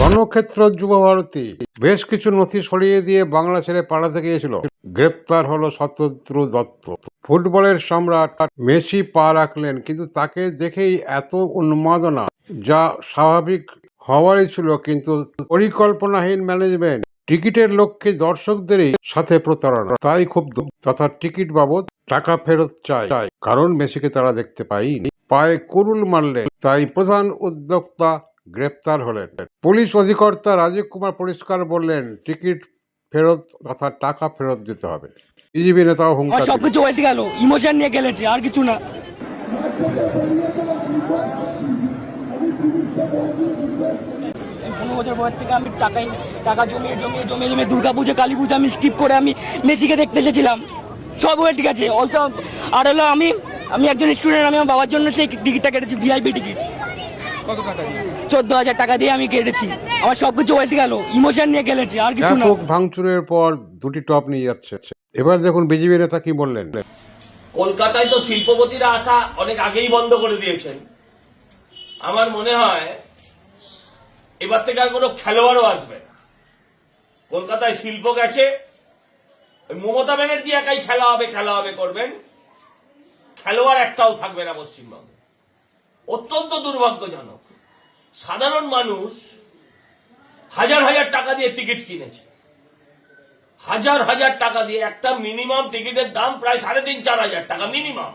রণক্ষেত্র যুব ভারতী। বেশ কিছু নথি সরিয়ে দিয়ে বাংলা ছেড়ে পালাতে গিয়েছিল গ্রেপ্তার হলো শতদ্রু দত্ত। ফুটবলের সম্রাট মেসি পা রাখলেন, কিন্তু তাকে দেখেই এত উন্মাদনা, যা স্বাভাবিক হওয়ারই ছিল, কিন্তু পরিকল্পনাহীন ম্যানেজমেন্ট টিকিটের লক্ষ্যে দর্শকদেরই সাথে প্রতারণা। তাই ক্ষুব্ধ তথা টিকিট বাবদ টাকা ফেরত চায় কারণ মেসিকে তারা দেখতে পায়নি পায়ে কুরুল মারলেন, তাই প্রধান উদ্যোক্তা গ্রেপ্তার হলেন। পুলিশ অধিকর্তা রাজীব কুমার পরিষ্কার বললেন টিকিট ফেরত তথা টাকা ফেরত দিতে হবে। বিজেপি নেতাও হুঙ্কার। সবকিছু উল্টে গেল ইমোশন নিয়ে গেলেছে আর কিছু না। পনেরো বছর বয়স থেকে আমি টাকাই টাকা জমিয়ে জমিয়ে জমিয়ে জমিয়ে দুর্গা পুজো কালী পুজো আমি স্কিপ করে আমি মেসিকে দেখতে এসেছিলাম। সব হয়ে ঠিক আছে আর হলো আমি আমি একজন স্টুডেন্ট আমি আমার বাবার জন্য সেই টিকিটটা কেটেছি ভিআইপি টিকিট কত টাকা দিয়ে চোদ্দ হাজার টাকা দিয়ে আমি কেটেছি। আমার সবকিছু গেল ইমোশন নিয়ে গেলেছে আর কিছু না। ব্যাপক ভাঙচুরের পর দুটি টপ নিয়ে যাচ্ছে। এবার দেখুন বিজেপি নেতা কি বললেন। কলকাতায় তো শিল্পপতিরা আসা অনেক আগেই বন্ধ করে দিয়েছেন। আমার মনে হয় এবার থেকে আর কোনো খেলোয়াড়ও আসবে না। কলকাতায় শিল্প গেছে মমতা ব্যানার্জি একাই খেলা হবে খেলা হবে করবেন। খেলোয়াড় একটাও থাকবে না পশ্চিমবঙ্গে। অত্যন্ত দুর্ভাগ্যজনক। সাধারণ মানুষ হাজার হাজার টাকা দিয়ে টিকিট কিনেছে। হাজার হাজার টাকা দিয়ে একটা মিনিমাম টিকিটের দাম প্রায় সাড়ে তিন, চার হাজার টাকা মিনিমাম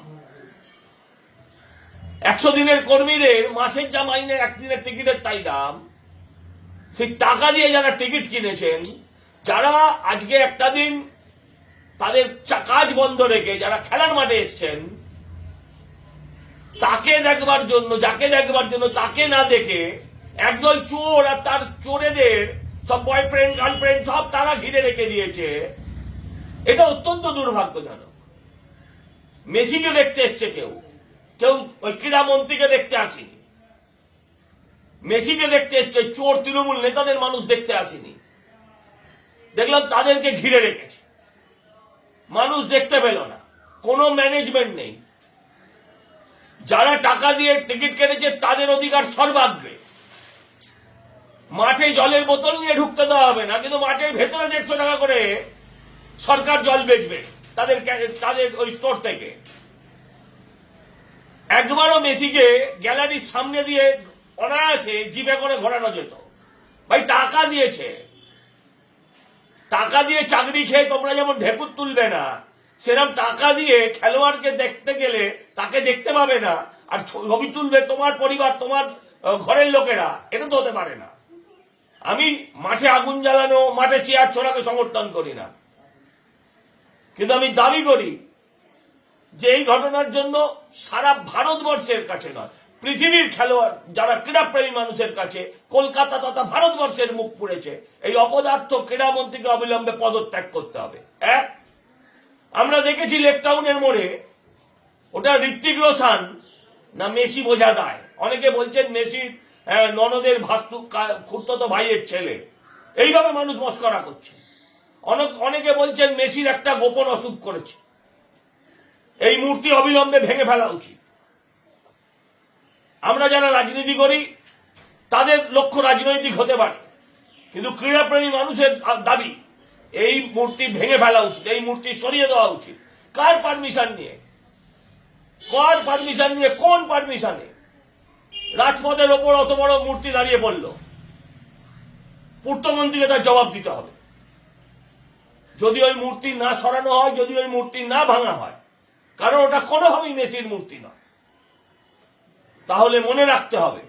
একশো দিনের কর্মীদের মাসের যা মাইনের একদিনের টিকিটের তাই দাম। সেই টাকা দিয়ে যারা টিকিট কিনেছেন, যারা আজকে একটা দিন তাদের কাজ বন্ধ রেখে যারা খেলার মাঠে এসছেন তাকে দেখবার জন্য, যাকে দেখবার জন্য, তাকে না দেখে একদল চোর আর তার চোরেদের সব বয়ফ্রেন্ড গার্লফ্রেন্ড সব তারা ঘিরে রেখে দিয়েছে। এটা অত্যন্ত দুর্ভাগ্যজনক। মেসিকে দেখতে এসছে কেউ। কেউ ওই ক্রীড়ামন্ত্রীকে দেখতে আসেনি। মেসিকে দেখতে এসছে চোর তৃণমূল নেতাদের মানুষ দেখতে আসেনি। দেখলাম তাদেরকে ঘিরে রেখেছে। মানুষ দেখতে পেল না। কোনো ম্যানেজমেন্ট নেই। যারা টাকা দিয়ে টিকিট কেটেছে, তাদের অধিকার সর্বাগ্রে। মাঠে জলের বোতল নিয়ে ঢুকতে দেওয়া হবে না, কিন্তু মাঠের ভেতরে দেড়শো টাকা করে সরকার জল বেচবে তাদের তাদের ওই স্টোর থেকে। একবারও মেসিকে গ্যালারির সামনে দিয়ে অনায়াসে জিপে করে ঘোরানো যেত। ভাই, টাকা দিয়েছে। টাকা দিয়ে চাকরি খেয়ে তোমরা যেমন ঢেকুর তুলবে না সেরকম টাকা দিয়ে খেলোয়াড়কে দেখতে গেলে তাকে দেখতে পাবে না। আর ছবি তুলবে তোমার পরিবার, তোমার ঘরের লোকেরা, এটা তো হতে পারে না। আমি মাঠে আগুন জ্বালানো, মাঠে চেয়ার ছোড়াকে সমর্থন করি না। কিন্তু আমি দাবি করি যে এই ঘটনার জন্য সারা ভারতবর্ষের কাছে নয়, পৃথিবীর খেলোয়াড়, যারা ক্রীড়াপ্রেমী মানুষের কাছে, কলকাতা তথা ভারতবর্ষের মুখ পুড়েছে, এই অপদার্থ ক্রীড়ামন্ত্রীকে অবিলম্বে পদত্যাগ করতে হবে। এক আমরা দেখেছি লেকটাউনের মোড়ে, ওটা ঋত্বিক রোশান না মেসি বোঝা দায়। অনেকে বলছেন মেসি ননদের ভাস্তু খুঁড়তো ভাইয়ের ছেলে। এইভাবে মানুষ মস্করা করছে। অনেক, অনেকে বলছেন মেসির একটা গোপন অসুখ করেছে। এই মূর্তি অবিলম্বে ভেঙে ফেলা উচিত। আমরা যারা রাজনীতি করি, তাদের লক্ষ্য রাজনৈতিক হতে পারে। কিন্তু ক্রীড়াপ্রেমী মানুষের দাবি এই মূর্তি ভেঙে ফেলা উচিত, এই মূর্তি সরিয়ে দেওয়া উচিত। কার পারমিশন নিয়ে? কার পারমিশন নিয়ে? কোন পারমিশনে রাজপথের ওপর অত বড় মূর্তি দাঁড়িয়ে পড়ল। পূর্তমন্ত্রীকে তার জবাব দিতে হবে। যদি ওই মূর্তি না সরানো হয়, যদি ওই মূর্তি না ভাঙা হয়, কারণ ওটা কোনোভাবেই মেসির মূর্তি নয়। তাহলে মনে রাখতে হবে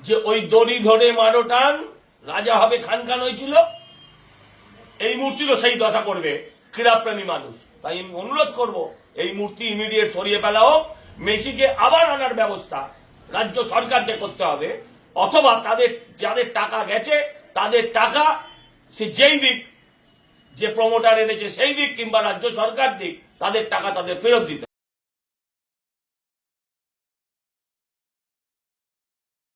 যে ওই দড়ি ধরে মারো টান রাজা হবে খান খান হয়েছিল। এই মূর্তিরও সেই দশা করবে, ক্রীড়াপ্রেমী মানুষ। তাই আমি অনুরোধ করব, এই মূর্তি ইমিডিয়েট সরিয়ে ফেলা হোক মেসিকে আবার আনার ব্যবস্থা রাজ্য সরকারকে করতে হবে। অথবা তাদের যাদের টাকা গেছে, তাদের টাকা সে যেই দিক, যে প্রমোটার এনেছে সেই দিক কিংবা রাজ্য সরকার দিক, তাদের টাকা তাদের ফেরত দিতে।